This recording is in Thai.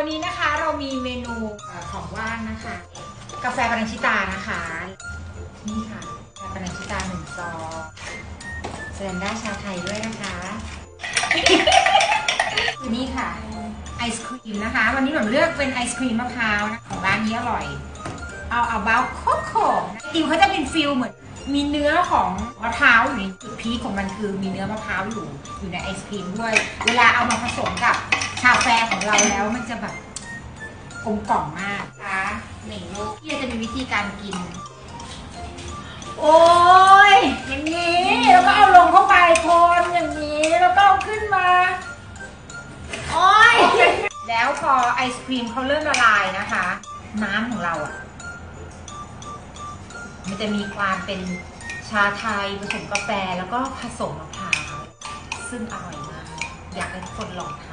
วันนี้นะคะเรามีเมนูของว่างนะคะ กาแฟปานังชิตานะคะ นี่ค่ะกาแฟปานังชิตาหนึ่งซองแสดงได้าชาไทยด้วยนะคะนี่ค่ะไอศครีมนะคะ วันนี้ผมเลือกเป็นไอศครีมมะพร้าวนะของร้านนี้อร่อย เอาเอาเบาโคโค่ไอติมเขาจะเป็นฟิลเหมือนมีเนื้อของมะพร้าวอยู่ในจุดพีของมันคือมีเนื้อมะพร้าวอยู่อยู่ในไอศครีมด้วย เวลาเอามาผสมกับ ชาแฟของเราแล้วมันจะแบบกลมกล่อมมากนะคะหนึ่งลูกที่จะมีวิธีการกิน โอ้ยอย่างนี้แล้วก็เอาลงเข้าไปคนอย่างนี้แล้วก็เอาขึ้นมาโอ้ยแล้วพอไอศครีมเขาเริ่มละลายนะคะ น้ำของเราอะมันจะมีความเป็นชาไทยผสมกาแฟแล้วก็ผสมมะพร้าวซึ่งอร่อยมาก อยากให้ทุกคนลองท